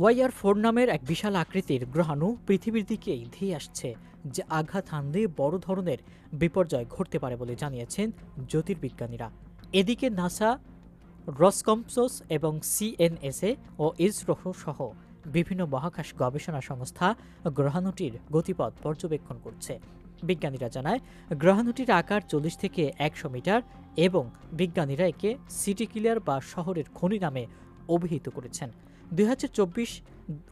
YR four নামের এক বিশাল আকৃতির গ্রহাণু পৃথিবীর দিকেই ধেয়ে আসছে, যে আঘাত হানলে বড় ধরনের বিপর্যয় ঘটতে পারে বলে জানিয়েছেন জ্যোতির্বিজ্ঞানীরা। এদিকে নাসা, রসকম্পসোস এবং সিএনএসএ ও ইসরো সহ বিভিন্ন মহাকাশ গবেষণা সংস্থা গ্রহাণুটির গতিপথ পর্যবেক্ষণ করছে। বিজ্ঞানীরা জানায়, গ্রহাণুটির আকার চল্লিশ থেকে একশো মিটার এবং বিজ্ঞানীরা একে সিটি কিলার বা শহরের খনি নামে অভিহিত করেছেন। দুই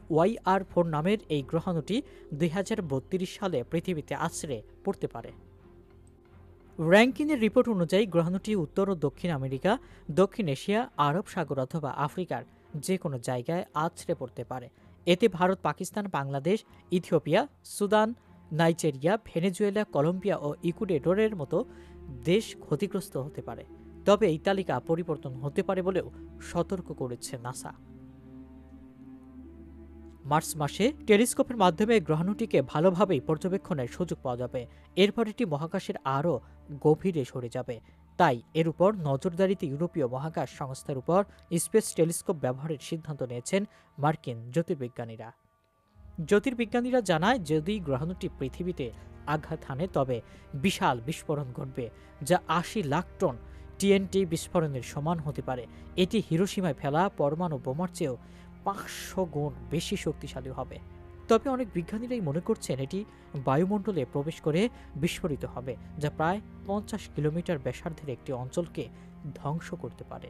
ওয়াই আর ফোর নামের এই গ্রহাণুটি দুই হাজার বত্রিশ সালে পৃথিবীতে আছড়ে পড়তে পারে। র্যাঙ্কিনের রিপোর্ট অনুযায়ী গ্রহাণুটি উত্তর ও দক্ষিণ আমেরিকা, দক্ষিণ এশিয়া, আরব সাগর অথবা আফ্রিকার যে কোনো জায়গায় আছড়ে পড়তে পারে। এতে Bharat, Pakistan, Bangladesh, Ethiopia, Sudan, Nigeria, Venezuela, Colombia ও ইকুয়েডরের মতো দেশ ক্ষতিগ্রস্ত হতে পারে। তবে এই তালিকা পরিবর্তন হতে পারে বলেও সতর্ক করেছে নাসা। মার্চ মাসে টেলিস্কোপের মাধ্যমে গ্রহাণুটিকে ভালোভাবেই পর্যবেক্ষণের সুযোগ পাওয়া যাবে। এরপর এটি মহাকাশের আরও গভীরে সরে যাবে। তাই এর উপর নজরদারিতে ইউরোপীয় মহাকাশ সংস্থার উপর স্পেস টেলিস্কোপ ব্যবহারের সিদ্ধান্ত নিয়েছেন মার্কিন জ্যোতির্বিজ্ঞানীরা। জ্যোতির্বিজ্ঞানীরা জানায়, যদি গ্রহাণুটি পৃথিবীতে আঘাত হানে, তবে বিশাল বিস্ফোরণ ঘটবে, যা আশি লাখ টন টিএনটি বিস্ফোরণের সমান হতে পারে। এটি হিরোসীমায় ফেলা পরমাণু বোমার চেয়েও পাঁচশো গুণ বেশি শক্তিশালী হবে। তবে অনেক বিজ্ঞানীরাই মনে করছেন এটি বায়ুমণ্ডলে প্রবেশ করে বিস্ফোরিত হবে, যা প্রায় পঞ্চাশ কিলোমিটার ব্যাসার্ধের একটি অঞ্চলকে ধ্বংস করতে পারে।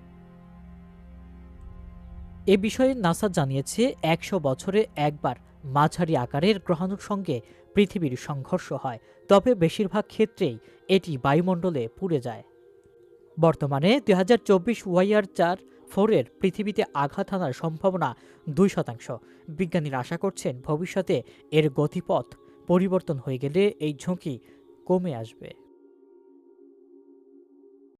এ বিষয়ে নাসা জানিয়েছে, একশো বছরে একবার মাঝারি আকারের গ্রহাণুর সঙ্গে পৃথিবীর সংঘর্ষ হয়, তবে বেশিরভাগ ক্ষেত্রেই এটি বায়ুমণ্ডলে পুড়ে যায়। বর্তমানে দুই হাজার চব্বিশ ওয়াইআর চার ফোরের পৃথিবীতে আঘাত হানার সম্ভাবনা দুই শতাংশ। বিজ্ঞানীরা আশা করছেন ভবিষ্যতে এর গতিপথ পরিবর্তন হয়ে গেলে এই ঝুঁকি কমে আসবে।